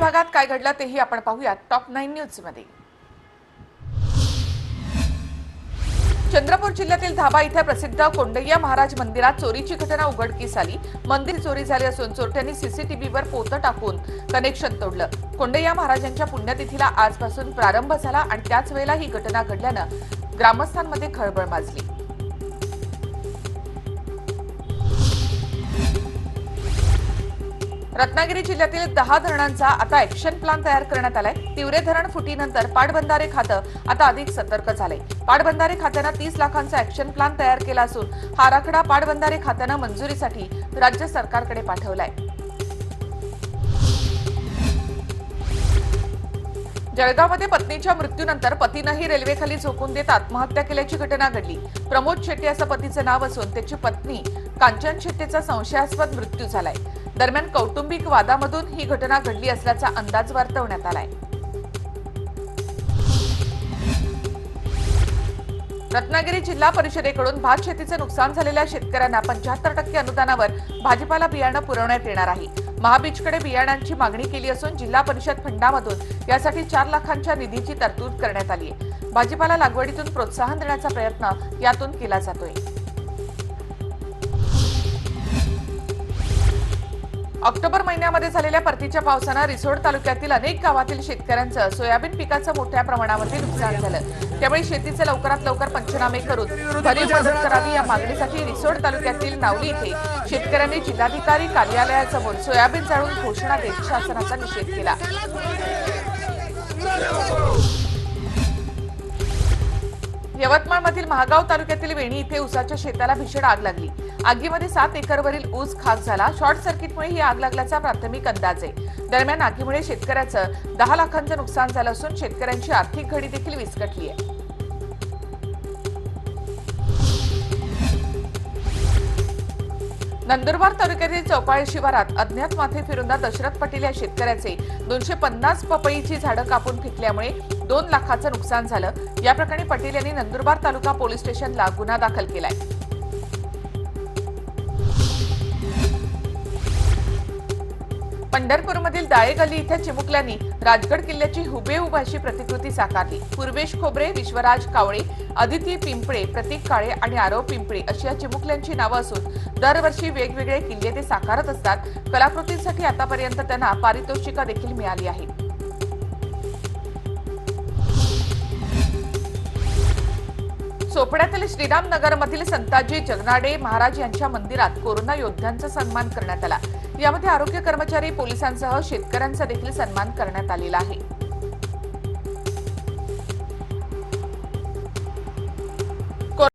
भागात काय घडलं तेही आपण पाहूयात. टॉप नाईन न्यूजमध्ये चंद्रपूर जिल्ह्यातील धाबा इथे प्रसिद्ध कोंडय्या महाराज मंदिरात चोरीची घटना उघडकीस आली. मंदिर चोरी झाले असून चोरट्यांनी सीसीटीव्हीवर पोतं टाकून कनेक्शन तोडलं. कोंडय्या महाराजांच्या पुण्यतिथीला आजपासून प्रारंभ झाला आणि त्याच वेळेला ही घटना घडल्यानं ग्रामस्थांमध्ये खळबळ माजली. रत्नागिरी जिल्ह्यातील दहा धरणांचा आता ऍक्शन प्लॅन तयार करण्यात आलाय. तिवरे धरण फुटीनंतर पाटबंधारे खातं आता अधिक सतर्क झालंय पाटबंधारे खात्यानं तीस लाखांचा ऍक्शन प्लॅन तयार केला असून हा आराखडा पाटबंधारे खात्यानं मंजुरीसाठी राज्य सरकारकडे पाठवलाय. जळगावमध्ये पत्नीच्या मृत्यूनंतर पतीनंही रेल्वेखाली झोकून देत आत्महत्या केल्याची घटना घडली. प्रमोद शेट्टी असं पतीचं नाव असून त्याची पत्नी कांचन शेट्टीचा संशयास्पद मृत्यू झालाय. दरम्यान कौटुंबिक वादामधून ही घटना घडली असल्याचा अंदाज वर्तवण्यात आलाय. रत्नागिरी जिल्हा परिषदेकडून भात शेतीचं नुकसान झालेल्या शेतकऱ्यांना पंच्याहत्तर टक्के अनुदानावर भाजीपाला बियाणं पुरवण्यात येणार आहे. महाबीजकडे बियाणांची मागणी केली असून जिल्हा परिषद फंडामधून यासाठी चार लाखांच्या निधीची तरतूद करण्यात आली आहे भाजीपाला लागवडीतून प्रोत्साहन देण्याचा प्रयत्न यातून केला जातोय. ऑक्टोबर महिन्यामध्ये झालेल्या परतीच्या पावसानं रिसोड तालुक्यातील अनेक गावातील शेतकऱ्यांचं सोयाबीन पिकाचं मोठ्या प्रमाणामध्ये नुकसान झालं. त्यामुळे शेतीचे लवकरात लवकर पंचनामे करून भरीव मदत करावी या मागणीसाठी रिसोड तालुक्यातील नावली इथे शेतकऱ्यांनी जिल्हाधिकारी कार्यालयासमोर सोयाबीन जाळून घोषणा देत शासनाचा निषेध केला. यवतमाळमधील महागाव तालुक्यातील वेणी इथे ऊसाच्या शेताला भीषण आग लागली. आगीमध्ये सात एकरवरील ऊस खाक झाला. शॉर्ट सर्किटमुळे ही आग लागल्याचा प्राथमिक अंदाज आहे. दरम्यान आगीमुळे शेतकऱ्याचं दहा लाखांचं नुकसान झालं असून शेतकऱ्यांची आर्थिक घडी देखील विस्कटली आहे. नंदुरबार तालुक्यातील चौपाळे शिवारात अज्ञात माथे फिरुंदा दशरथ पटेल या शेतकऱ्याचे दोनशे पन्नास पपईची झाडं कापून फेकल्यामुळे दोन लाखाचं नुकसान झालं. या प्रकरणी पटेल यांनी नंदुरबार तालुका पोलीस स्टेशनला गुन्हा दाखल केलाय. पंढरपूरमधील दाळेगली इथं चिमुकल्यांनी राजगड किल्ल्याची हुबेहुब अशी प्रतिकृती साकारली. पूर्वेश खोबरे विश्वराज कावळे अदिती पिंपळे प्रतीक काळे आणि आरव पिंपळे अशी या चिमुकल्यांची नावं असून दरवर्षी वेगवेगळे किल्ले ते साकारत असतात. कलाकृतींसाठी आतापर्यंत त्यांना पारितोषिका देखील मिळाली आहे चोपड्यातील श्रीराम नगरमधील संताजी जगनाडे महाराज यांच्या मंदिरात कोरोना योद्ध्यांचा सन्मान करण्यात आला. यामध्ये आरोग्य कर्मचारी पोलिसांसह शेतकऱ्यांचा देखील सन्मान करण्यात आलेला आहे.